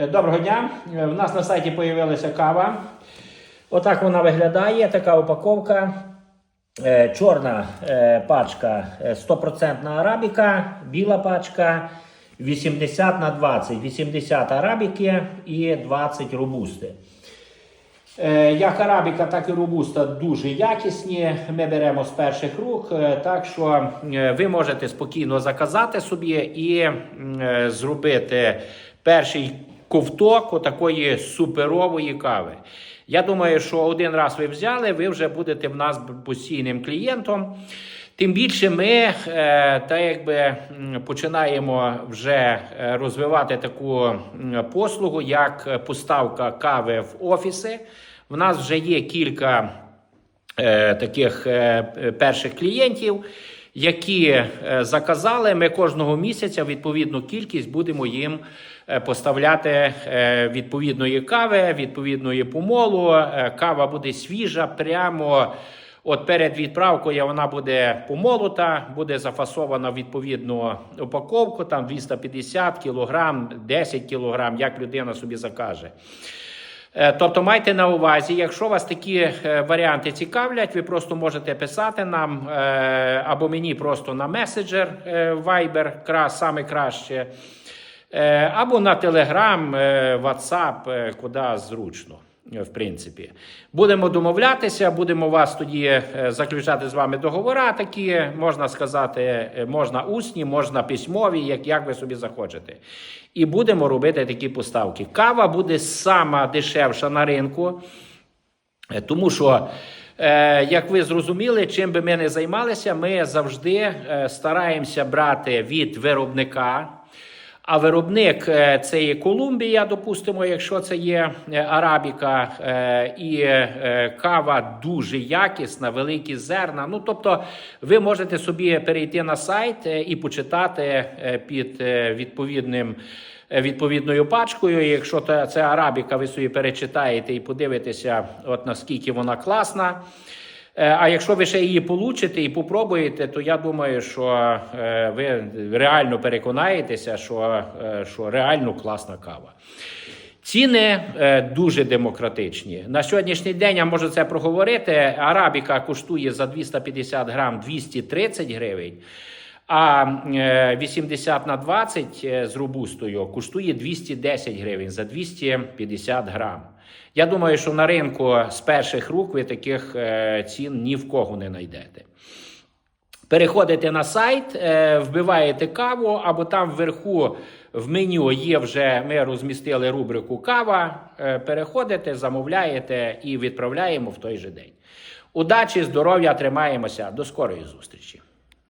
Е, Доброго дня. Е, У нас на сайті з'явилася кава. Отак вона виглядає, така упаковка. Е, Чорна е, пачка е, 100% арабіка, біла пачка 80 на 20. 80 арабіки і 20 робусти. Е, Як арабіка, так і робуста дуже якісні. Ми беремо з перших рук, е, так що е, ви можете спокійно заказати собі і е, зробити перший ковток отакої суперової кави. Я думаю, що один раз ви взяли, ви вже будете в нас постійним клієнтом. Тим більше ми е, та якби починаємо вже е, розвивати таку послугу, як поставка кави в офіси. В нас вже є кілька е, таких перших клієнтів, які е, заказали. Ми кожного місяця відповідну кількість будемо їм е, поставляти е, відповідної кави, відповідної помолу. Кава буде свіжа, прямо. От перед відправкою вона буде помолота, буде зафасована відповідну упаковку, там 250 кг, 10 кг, як людина собі закаже. Е, Тобто майте на увазі, якщо вас такі е, варіанти цікавлять, ви просто можете писати нам е, або мені просто на меседжер Viber, саме краще, або на Telegram, WhatsApp, куди зручно. Е, В принципі, будемо домовлятися, будемо вас тоді е, заключати з вами договори. Такі можна сказати, е, можна усні, можна письмові, як, як ви собі захочете. І будемо робити такі поставки. Кава буде сама дешевша на ринку. Тому що, як ви зрозуміли, чим би ми не займалися, ми завжди стараємося брати від виробника. А виробник е, це є Колумбія, допустимо, якщо це є е, арабіка, е, і кава дуже якісна, великі зерна. Ну тобто, ви можете собі перейти на сайт і почитати під відповідним. Відповідною пачкою, якщо це арабіка, ви собі перечитаєте і подивитеся, от наскільки вона класна. Е, А якщо ви ще її получите і попробуєте, то я думаю, що е, ви реально переконаєтеся, що, е, що реально класна кава. Ціни дуже демократичні. На сьогоднішній день я можу це проговорити. Арабіка коштує за 250 грам 230 гривень. А е, 80 на 20 е, з робустою коштує 210 гривень за 250 грам. Я думаю, що на ринку з перших рук ви таких е, цін ні в кого не знайдете. Переходите на сайт, е, вбиваєте каву, або там вверху в меню є вже ми розмістили рубрику кава. Е, Переходите, замовляєте і відправляємо в той же день. Удачі, здоров'я, тримаємося. До скорої зустрічі!